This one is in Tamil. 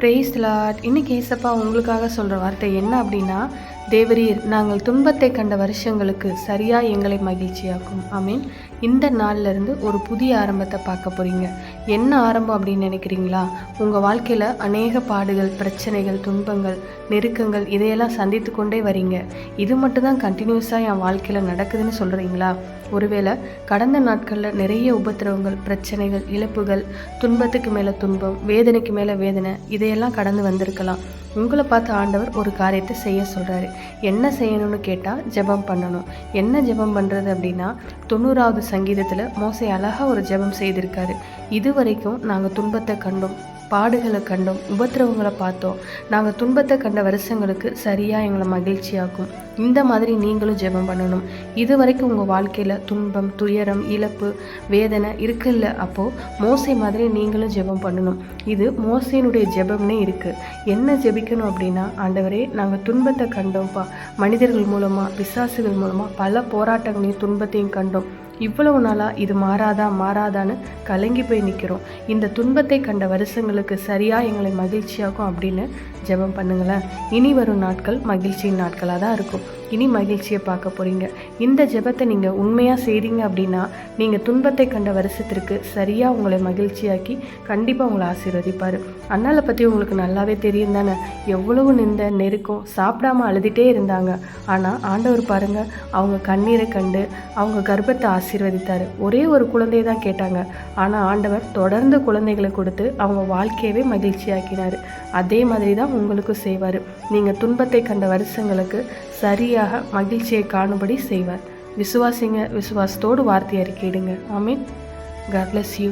பிரேஸ் லாட் இன்னைக்கு ஏசப்பா உங்களுக்காக சொல்கிற வார்த்தை என்ன அப்படின்னா தேவரீர் நாங்கள் துன்பத்தை கண்ட வருஷங்களுக்கு சரியா எங்களை மகிழ்ச்சியாக்கும். ஐ மீன் இந்த நாள்ல இருந்து ஒரு புதிய ஆரம்பத்தை பார்க்க போறீங்க. என்ன ஆரம்பம் அப்படின்னு நினைக்கிறீங்களா? உங்கள் வாழ்க்கையில் அநேக பாடுகள் பிரச்சனைகள் துன்பங்கள் நெருக்கங்கள் இதையெல்லாம் சந்தித்து கொண்டே வரீங்க. இது மட்டும் தான் கண்டினியூஸாக என் வாழ்க்கையில் நடக்குதுன்னு சொல்கிறீங்களா ஒருவேளை கடந்த நாட்களில் நிறைய உபத்திரவங்கள் பிரச்சனைகள் இழப்புகள் துன்பத்துக்கு மேலே துன்பம் வேதனைக்கு மேலே வேதனை இதையெல்லாம் கடந்து வந்திருக்கலாம். உங்களை பார்த்து ஆண்டவர் ஒரு காரியத்தை செய்ய சொல்கிறாரு என்ன செய்யணும்னு கேட்டால் ஜெபம் பண்ணணும். என்ன ஜெபம் பண்ணுறது அப்படின்னா தொண்ணூறாவது சங்கீதத்தில் மோசை அழகாக ஒரு ஜெபம் செய்திருக்காரு. இது வரைக்கும் நாங்கள் துன்பத்தை கண்டோம். பாடுகளை கண்டோம் உபத்திரவங்களை பார்த்தோம். நாங்கள் துன்பத்தை கண்ட வருஷங்களுக்கு சரியாக எங்களை மகிழ்ச்சியாக்கும். இந்த மாதிரி நீங்களும் ஜெபம் பண்ணணும். இது வரைக்கும் உங்கள் வாழ்க்கையில் துன்பம் துயரம் இழப்பு வேதனை இருக்குல்ல? அப்போது மோசை மாதிரி நீங்களும் ஜெபம் பண்ணணும். இது மோசையினுடைய ஜெபம்னே இருக்குது என்ன ஜெபிக்கணும் அப்படின்னா ஆண்டவரே நாங்கள் துன்பத்தை கண்டோம்ப்பா. மனிதர்கள் மூலமாக பிசாசுகள் மூலமாக பல போராட்டங்களையும் துன்பத்தையும் கண்டோம். இவ்வளவு நாளாக இது மாறாதா மாறாதான்னு கலங்கி போய் நிற்கிறோம் இந்த துன்பத்தை கண்ட வருஷங்களுக்கு சரியாக எங்களை மகிழ்ச்சியாக்கும் அப்படின்னு ஜெபம் பண்ணுங்களேன். இனி வரும் நாட்கள் மகிழ்ச்சியின் நாட்களாக தான் இருக்கும். இனி மகிழ்ச்சியை பார்க்க போகிறீங்க இந்த ஜெபத்தை நீங்கள் உண்மையாக செய்கிறீங்க அப்படின்னா நீங்கள் துன்பத்தை கண்ட வருஷத்திற்கு சரியாக உங்களை மகிழ்ச்சியாக்கி கண்டிப்பாக உங்களை ஆசீர்வதிப்பார். அண்ணாவை பற்றி உங்களுக்கு நல்லாவே தெரியும் தானே? எவ்வளவு நிந்த நெருக்கம் சாப்பிடாம அழுதுகிட்டே இருந்தாங்க. ஆனால் ஆண்டவர் பாருங்க அவங்க கண்ணீரை கண்டு அவங்க கர்ப்பத்தை ஆசீர்வதித்தார். ஒரே ஒரு குழந்தையை தான் கேட்டாங்க. ஆனால் ஆண்டவர் தொடர்ந்து குழந்தைகளை கொடுத்து அவங்க வாழ்க்கையவே மகிழ்ச்சியாக்கினார். அதே மாதிரி தான் உங்களுக்கும் செய்வார். நீங்கள் துன்பத்தை கண்ட வருஷங்களுக்கு சரியாக மகிழ்ச்சியை காணும்படி செய்வார். விசுவாசிங்க விசுவாசத்தோடு வார்த்தை அறிக்கையிடுங்க. மீன் காட் பிளஸ் யூ